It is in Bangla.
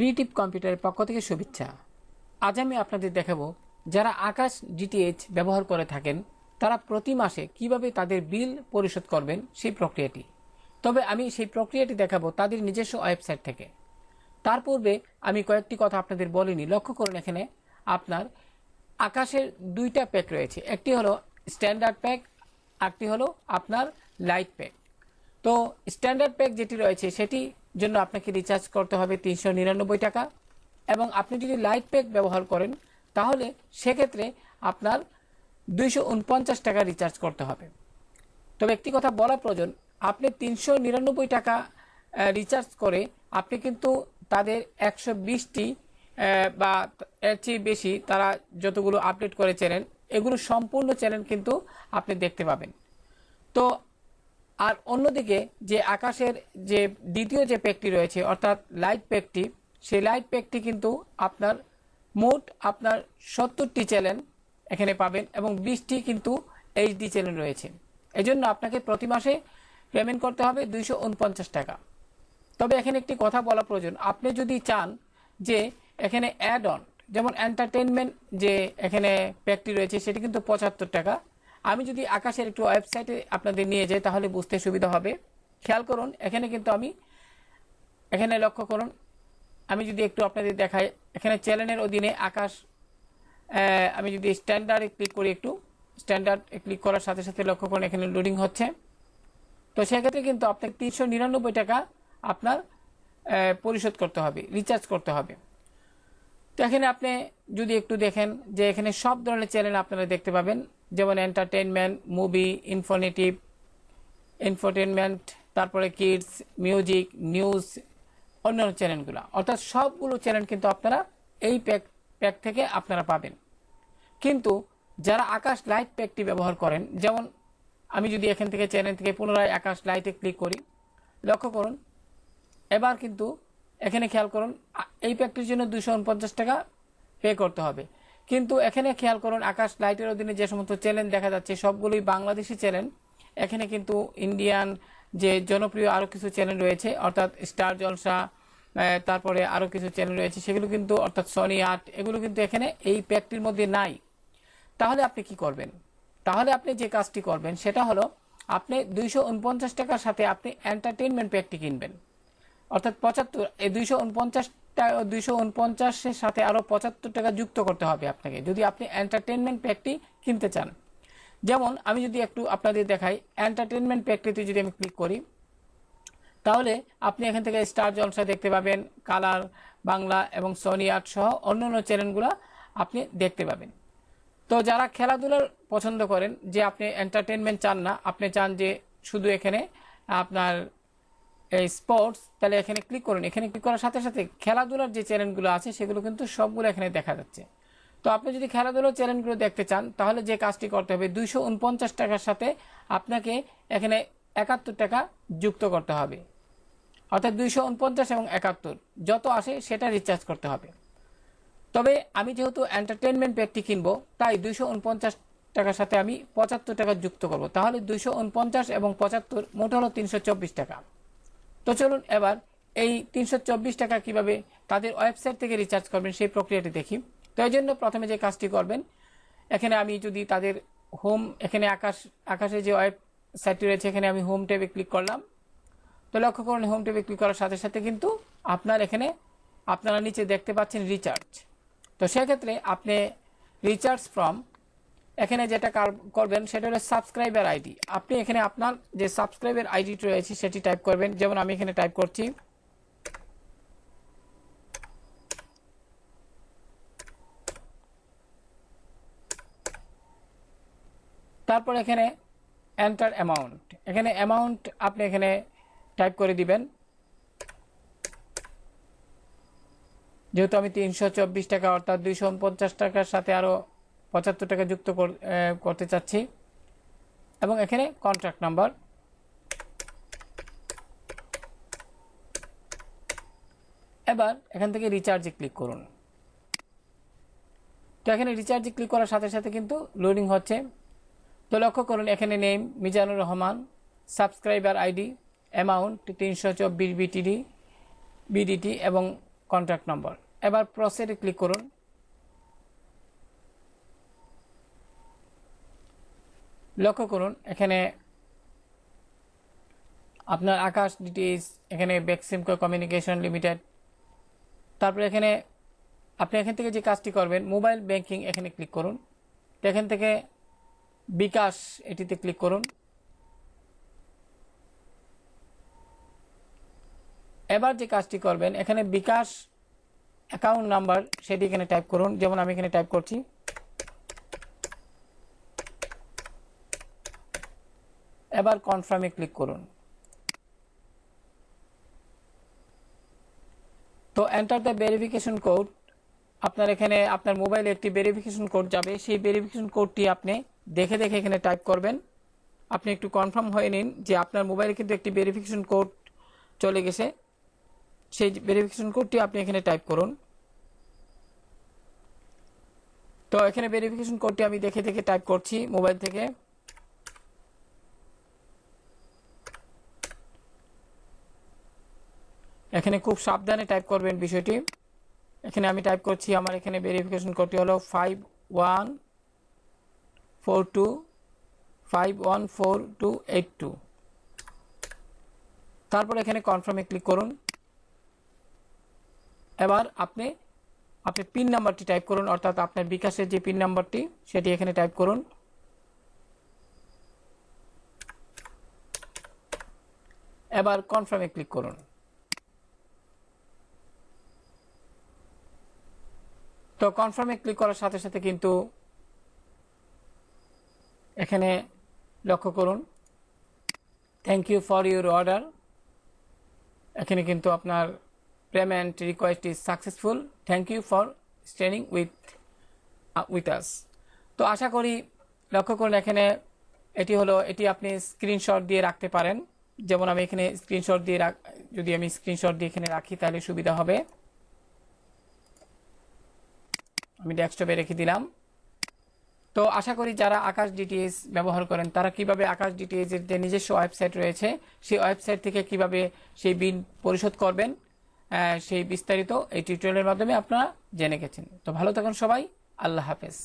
ক্রিয়েটিভ কম্পিউটারের পক্ষ থেকে শুভেচ্ছা। আজ আমি আপনাদের দেখাবো, যারা আকাশ ডিটিএইচ ব্যবহার করে থাকেন, তারা প্রতি মাসে কীভাবে তাদের বিল পরিশোধ করবেন সেই প্রক্রিয়াটি। তবে আমি সেই প্রক্রিয়াটি দেখাবো তাদের নিজস্ব ওয়েবসাইট থেকে। তার পূর্বে আমি কয়েকটি কথা আপনাদের বলিনি। লক্ষ্য করুন এখানে আপনার আকাশের দুইটা প্যাক রয়েছে। একটি হলো স্ট্যান্ডার্ড প্যাক আরটি হলো আপনার লাইট প্যাক। তো স্ট্যান্ডার্ড প্যাক যেটি রয়েছে, সেটি জন্য আপনাকে রিচার্জ করতে হবে তিনশো নিরানব্বই টাকা। এবং আপনি যদি লাইট প্যাক ব্যবহার করেন, তাহলে সেক্ষেত্রে আপনার দুইশো উনপঞ্চাশ টাকা রিচার্জ করতে হবে। তবে একটি কথা বলা প্রয়োজন, আপনি তিনশো নিরানব্বই টাকা রিচার্জ করে আপনি কিন্তু তাদের একশো বিশটি বা এর চেয়ে বেশি তারা যতগুলো আপডেট করে চ্যানেল এগুলো সম্পূর্ণ চ্যানেল কিন্তু আপনি দেখতে পাবেন। তো আর অন্যদিকে যে আকাশের যে দ্বিতীয় যে প্যাকটি রয়েছে, অর্থাৎ লাইট প্যাকটি সেই লাইট প্যাকটি কিন্তু আপনার মোট আপনার সত্তরটি চ্যানেল এখানে পাবেন এবং বিশটি কিন্তু এইচডি চ্যানেল রয়েছে। এজন্য আপনাকে প্রতি মাসে পেমেন্ট করতে হবে দুইশো উনপঞ্চাশ টাকা। তবে এখানে একটি কথা বলা প্রয়োজন। আপনি যদি চান যে এখানে অ্যাড অন যেমন এন্টারটেনমেন্ট যে এখানে প্যাকটি রয়েছে, সেটি কিন্তু পঁচাত্তর টাকা। আমি যদি আকাশের একটু ওয়েবসাইটে আপনাদের নিয়ে যাই, তাহলে বুঝতে সুবিধা হবে। খেয়াল করুন, এখানে কিন্তু আমি, এখানে লক্ষ্য করুন, আমি যদি একটু আপনাদের দেখাই, এখানে চ্যানেলের অধীনে আকাশ আমি যদি স্ট্যান্ডার্ডে ক্লিক করি একটু স্ট্যান্ডার্ড ক্লিক করার সাথে সাথে লক্ষ্য করুন, এখানে লোডিং হচ্ছে। তো সেক্ষেত্রে কিন্তু আপনাকে তিনশো নিরানব্বই টাকা আপনার পরিশোধ করতে হবে রিচার্জ করতে হবে। তো এখানে আপনি যদি একটু দেখেন যে এখানে সব ধরনের চ্যানেল আপনারা দেখতে পাবেন। যেমন এন্টারটেনমেন্ট মুভি ইনফরমেটিভ ইনফরটেনমেন্ট তারপরে কিডস মিউজিক নিউজ অন্যান্য চ্যানেলগুলো অর্থাৎ সবগুলো চ্যানেল কিন্তু আপনারা এই প্যাক প্যাক থেকে আপনারা পাবেন। কিন্তু যারা আকাশ লাইট প্যাকটি ব্যবহার করেন, যেমন আমি যদি এখান থেকে চ্যানেল থেকে পুনরায় আকাশ লাইটে ক্লিক করি, লক্ষ্য করুন, এবার কিন্তু এখানে খেয়াল করুন এই প্যাকটির জন্য দুশো উনপঞ্চাশ টাকা পে করতে হবে। কিন্তু এখানে খেয়াল করুন, আকাশ লাইটের অধীনে যে সমস্ত চ্যানেল দেখা যাচ্ছে, সবগুলোই বাংলাদেশি চ্যানেল এখানে কিন্তু ইন্ডিয়ান যে জনপ্রিয় আরও কিছু চ্যানেল রয়েছে, অর্থাৎ স্টার জলসা তারপরে আরও কিছু চ্যানেল রয়েছে, সেগুলো কিন্তু, অর্থাৎ সনি আর্ট এগুলো কিন্তু এখানে এই প্যাকটির মধ্যে নাই। তাহলে আপনি কি করবেন? তাহলে আপনি যে কাজটি করবেন, সেটা হলো, আপনি দুইশো উনপঞ্চাশ টাকার সাথে আপনি এন্টারটেনমেন্ট প্যাকটি কিনবেন। অর্থাৎ পঁচাত্তর, এই দুইশো উনপঞ্চাশ দুইশো উনপঞ্চাশের সাথে আরও পঁচাত্তর টাকা যুক্ত করতে হবে আপনাকে, যদি আপনি এন্টারটেনমেন্ট প্যাকটি কিনতে চান। যেমন, আমি যদি একটু আপনাদের দেখাই এন্টারটেনমেন্ট প্যাকটিতে যদি আমি ক্লিক করি, তাহলে আপনি এখান থেকে স্টার জলসা দেখতে পাবেন কালার বাংলা এবং সনি আর্ট সহ অন্যান্য চ্যানেলগুলো আপনি দেখতে পাবেন। তো যারা খেলাধুলার পছন্দ করেন, যে আপনি এন্টারটেনমেন্ট চান না, আপনি চান যে শুধু এখানে আপনার স্পোর্টস তাহলে এখানে ক্লিক করুন। এখানে ক্লিক করার সাথে সাথে খেলাধুলার যে চ্যানেলগুলো আছে, সেগুলো কিন্তু সবগুলো এখানে দেখা যাচ্ছে। তো আপনি যদি খেলাধুলার চ্যানেলগুলো দেখতে চান, তাহলে যে কাজটি করতে হবে, দুইশো উনপঞ্চাশ টাকার সাথে আপনাকে এখানে একাত্তর টাকা যুক্ত করতে হবে। অর্থাৎ দুইশো উনপঞ্চাশ এবং একাত্তর, যত আসে সেটা রিচার্জ করতে হবে। তবে আমি যেহেতু এন্টারটেনমেন্ট প্যাকটি কিনবো, তাই দুইশো উনপঞ্চাশ টাকার সাথে আমি পঁচাত্তর টাকা যুক্ত করব। তাহলে দুইশো উনপঞ্চাশ এবং পঁচাত্তর মোট হলো তিনশো চব্বিশ টাকা। তো চলুন এবার এই তিনশো চব্বিশ টাকা কীভাবে তাদের ওয়েবসাইট থেকে রিচার্জ করবেন সেই প্রক্রিয়াটি দেখি। তো এই জন্য প্রথমে যে কাজটি করবেন, এখানে আমি যদি তাদের হোম এখানে আকাশ, আকাশে যে ওয়েবসাইটটি রয়েছে, এখানে আমি হোম ট্যাবে ক্লিক করলাম। তো লক্ষ্য করুন হোম ট্যাবে ক্লিক করার সাথে সাথে কিন্তু আপনার এখানে আপনারা নিচে দেখতে পাচ্ছেন রিচার্জ তো সেক্ষেত্রে আপনি রিচার্জ ফ্রম এখানে যেটা করবেন, সেটা হলো সাবস্ক্রাইবার আইডি আপনি এখানে আপনার যে সাবস্ক্রাইবার আইডি রয়েছে, সেটি টাইপ করবেন। যেমন আমি এখানে টাইপ করছি। তারপর এখানে এন্টার অ্যামাউন্ট এখানে অ্যামাউন্ট আপনি এখানে টাইপ করে দিবেন। যেহেতু আমি তিনশো চব্বিশ টাকা, অর্থাৎ দুইশো উনপঞ্চাশ টাকার সাথে আরও পঁচাত্তর টাকা যুক্ত করতে চাচ্ছি। এবং এখানে কন্ট্রাক্ট নাম্বার এবার এখান থেকে রিচার্জে ক্লিক করুন। তো এখানে রিচার্জে ক্লিক করার সাথে সাথে কিন্তু লোডিং হচ্ছে। তো লক্ষ্য করুন, এখানে name Mizanur Rahman subscriber ID amount তিনশো চব্বিশ বিটিডি বিডিটি এবং কন্ট্যাক্ট নম্বর এবার প্রসেডে ক্লিক করুন। লক্ষ্য করুন, এখানে আপনার আকাশ ডিটিএস এখানে বেক্সিমকো কমিউনিকেশন লিমিটেড তারপরে এখানে আপনি এখান থেকে যে কাজটি করবেন মোবাইল ব্যাংকিং এখানে ক্লিক করুন। এখান থেকে বিকাশ এটিতে ক্লিক করুন। এবার যে কাজটি করবেন, এখানে বিকাশ অ্যাকাউন্ট নাম্বার সেটি এখানে টাইপ করুন। যেমন আমি এখানে টাইপ করছি। এবার কনফার্মে ক্লিক করুন। তো এন্টার দ্য ভেরিফিকেশন কোড আপনার এখানে, আপনার মোবাইলে একটি ভেরিফিকেশন কোড যাবে। সেই ভেরিফিকেশন কোডটি আপনি দেখে দেখে এখানে টাইপ করবেন। আপনি একটু কনফার্ম হয়ে নিন যে আপনার মোবাইলে কিন্তু একটি ভেরিফিকেশন কোড চলে গেছে। সেই ভেরিফিকেশন কোডটি আপনি এখানে টাইপ করুন। তো এখানে ভেরিফিকেশন কোডটি আমি দেখে দেখে টাইপ করছি মোবাইল থেকে। এখানে খুব সাবধানে টাইপ করবেন বিষয়টি। এখানে আমি টাইপ করছি, আমার এখানে ভেরিফিকেশন কোডটি হলো five one four two five one four two eight two তারপর এখানে কনফার্মে ক্লিক করুন। এবার আপনি আপনি পিন নাম্বারটি টাইপ করুন, অর্থাৎ আপনার বিকাশের যে পিন নাম্বারটি সেটি এখানে টাইপ করুন। এবার কনফার্মে ক্লিক করুন। তো কনফার্মে ক্লিক করার সাথে সাথে কিন্তু এখানে লক্ষ্য করুন। Thank you for your order এখানে কিন্তু আপনার payment request is successful thank you for staying with with us তো আশা করি লক্ষ্য করুন এখানে এটি হলো, এটি আপনি স্ক্রিনশট দিয়ে রাখতে পারেন। যেমন আমি এখানে স্ক্রিনশট দিয়ে রাখ যদি আমি স্ক্রিনশট দিয়ে এখানে রাখি তাহলে সুবিধা হবে। আমি ডেস্কটপে রেখে দিলাম। তো আশা করি যারা আকাশ ডিটিএস ব্যবহার করেন, তারা কীভাবে আকাশ ডিটিএস এর যে নিজস্ব ওয়েবসাইট রয়েছে, সেই ওয়েবসাইট থেকে কীভাবে সেই বিল পরিশোধ করবেন সেই বিস্তারিত এই টিউটোরিয়ালের মাধ্যমে আপনারা জেনে গেছেন। তো ভালো থাকুন সবাই, আল্লাহ হাফেজ।